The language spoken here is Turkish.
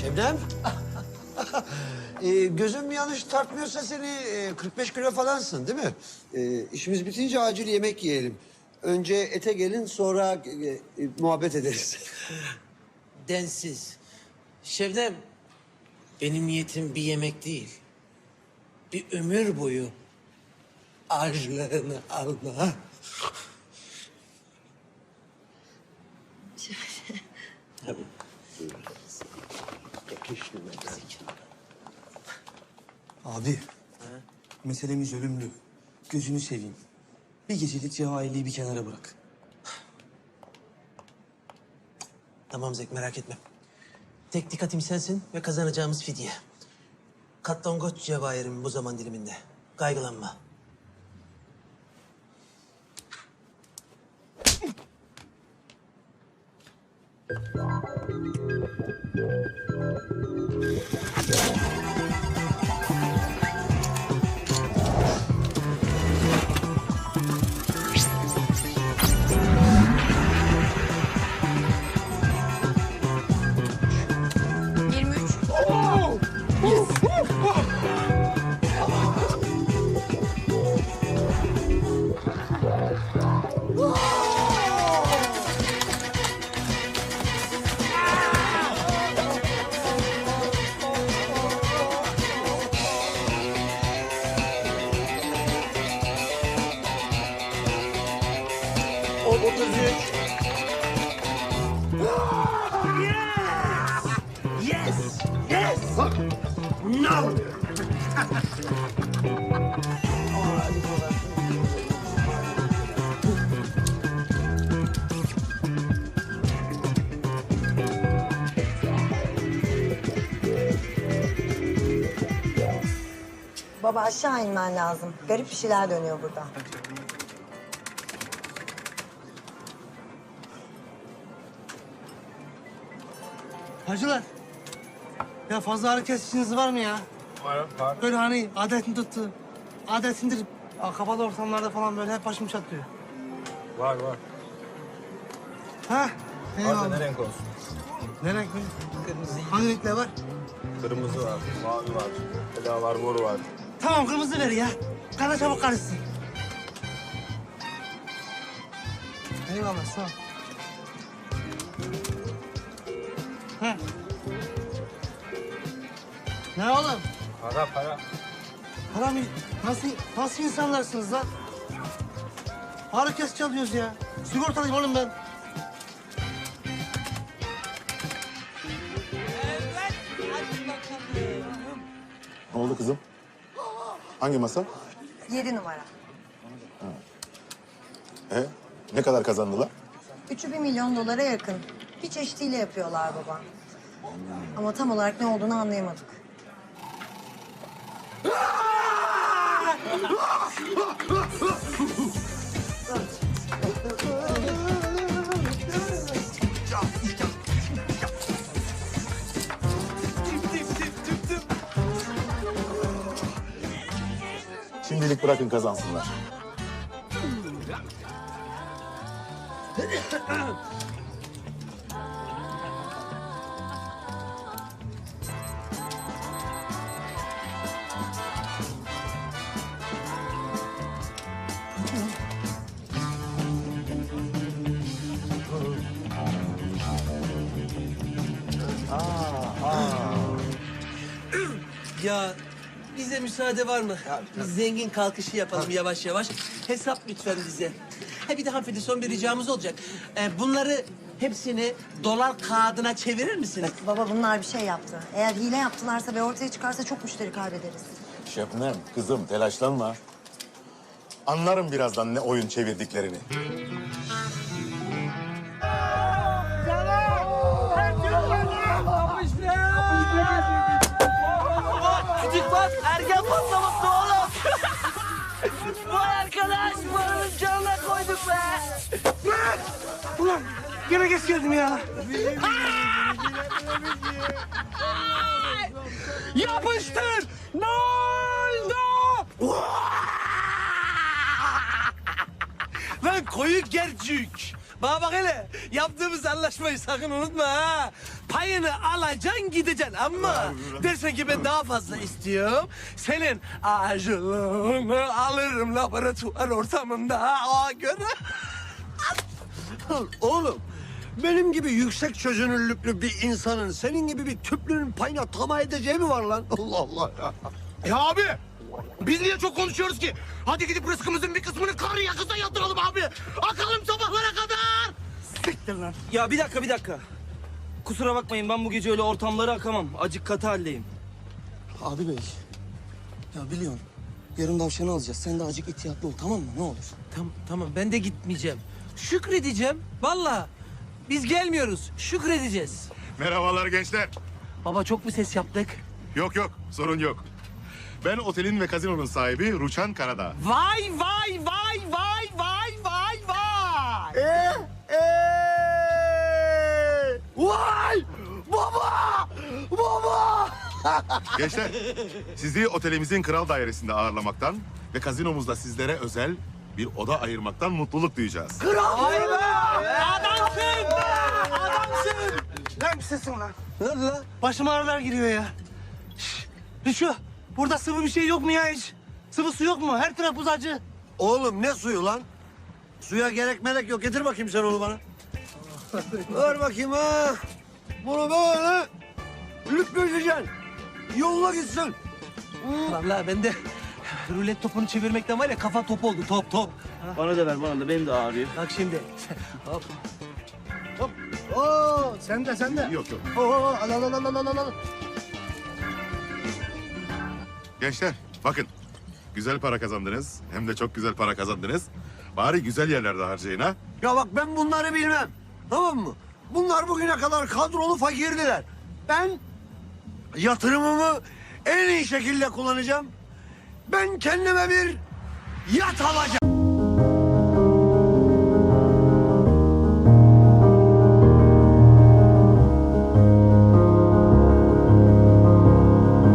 Şebnem. ee, gözüm yanlış tartmıyorsa seni e, 45 kilo falansın değil mi? Ee, işimiz bitince acil yemek yiyelim. Önce ete gelin sonra e, e, muhabbet ederiz. Densiz. Şevdem, benim niyetim bir yemek değil. Bir ömür boyu ağırlığını alma. Tabii. Abi, meselemiz ölümlü. Gözünü seveyim. Bir gecelik cevahirliği bir kenara bırak. Tamam Zek merak etme. Tek dikkatim sensin ve kazanacağımız fidye. Katlangoç cevahirim bu zaman diliminde. Kaygılanma. Thank you. Baba aşağı inmen lazım. Garip bir şeyler dönüyor burada. Hacılar, ya fazla hareket işiniz var mı ya? Var, var. Böyle hani adetin tuttu. Adetindir. Aa, Kapalı ortamlarda falan böyle hep başım çatlıyor. Var, var. Ha? Eyvallah. da ne renk olsun? Ne renk mi? Hangi renkler var? Kırmızı var, mavi var, ela var, mor var. Tamam kırmızı ver ya. Kana çabuk karışsın. Eyvallah sağ ol. Ha. Ne oğlum? Para, para. Para mı? Nasıl, nasıl insanlarsınız lan? Hareket çalıyoruz ya. Sigortalıyım oğlum ben. Ne oldu kızım? Hangi masa? Yedi numara. E, ne kadar kazandılar? Üçü bir milyon dolara yakın. Bir çeşitiyle yapıyorlar baba. Ama tam olarak ne olduğunu anlayamadık. Şimdilik bırakın kazansınlar. Ya bize müsaade var mı? Biz zengin kalkışı yapalım yavaş yavaş. Hesap lütfen bize. Ha bir de hanımefendi son bir ricamız olacak. Ee, bunları hepsini dolar kağıdına çevirir misiniz? Baba bunlar bir şey yaptı. Eğer hile yaptılarsa ve ortaya çıkarsa çok müşteri kaybederiz. Şebnem, kızım telaşlanma. Anlarım birazdan ne oyun çevirdiklerini. Küçük bak ergen patlaması oğlum. Vay arkadaş paranın canına koyduk be. Ulan gene geç geldim ya. Yapıştır. Ne oldu? Lan koyu gerçük. Bana bak hele yaptığımız anlaşmayı sakın unutma ha. payını alacaksın gideceksin ama dersen ki ben daha fazla istiyorum. Senin acılığını alırım laboratuvar ortamında o göre. Oğlum benim gibi yüksek çözünürlüklü bir insanın senin gibi bir tüplünün payına tamah edeceği mi var lan? Allah Allah ya. Ya abi biz niye çok konuşuyoruz ki? Hadi gidip rızkımızın bir kısmını karı yakıza yatıralım abi. Akalım sabahlara kadar. Siktir lan. Ya bir dakika bir dakika. Kusura bakmayın ben bu gece öyle ortamları akamam. Acık katı haldeyim. Abi bey. Ya biliyorsun. Yarın tavşanı alacağız. Sen de acık ihtiyatlı ol tamam mı? Ne olur. Tamam tamam ben de gitmeyeceğim. Şükredeceğim. Vallahi biz gelmiyoruz. Şükredeceğiz. Merhabalar gençler. Baba çok mu ses yaptık? Yok yok sorun yok. Ben otelin ve kazinonun sahibi Ruçan Karadağ. Vay vay vay vay vay vay vay. Vay! Baba! Baba! Gençler sizi otelimizin kral dairesinde ağırlamaktan ve kazinomuzda sizlere özel bir oda ayırmaktan mutluluk duyacağız. Vay be! Adamsın! Adamsın! Lan bir sesin lan. Ne oldu lan? Başıma ağrılar giriyor ya. Şş, Rüşo, burada sıvı bir şey yok mu ya hiç? Sıvı su yok mu? Her taraf buz acı. Oğlum ne suyu lan? Suya gerek melek yok. Getir bakayım sen onu bana. Ver bakayım ha. Bunu böyle lüpleyeceksin. Yolla gitsin. Vallahi ben de rulet topunu çevirmekten var ya kafa top oldu top top. Bana da ver bana da benim de ağrıyor. Bak şimdi. Hop. Oo, sen de sen de. Yok yok. Oo, al al al al al al. Gençler bakın güzel para kazandınız. Hem de çok güzel para kazandınız. Bari güzel yerlerde harcayın ha. Ya bak ben bunları bilmem. Tamam mı? Bunlar bugüne kadar kadrolu fakirdiler. Ben yatırımımı en iyi şekilde kullanacağım. Ben kendime bir yat alacağım.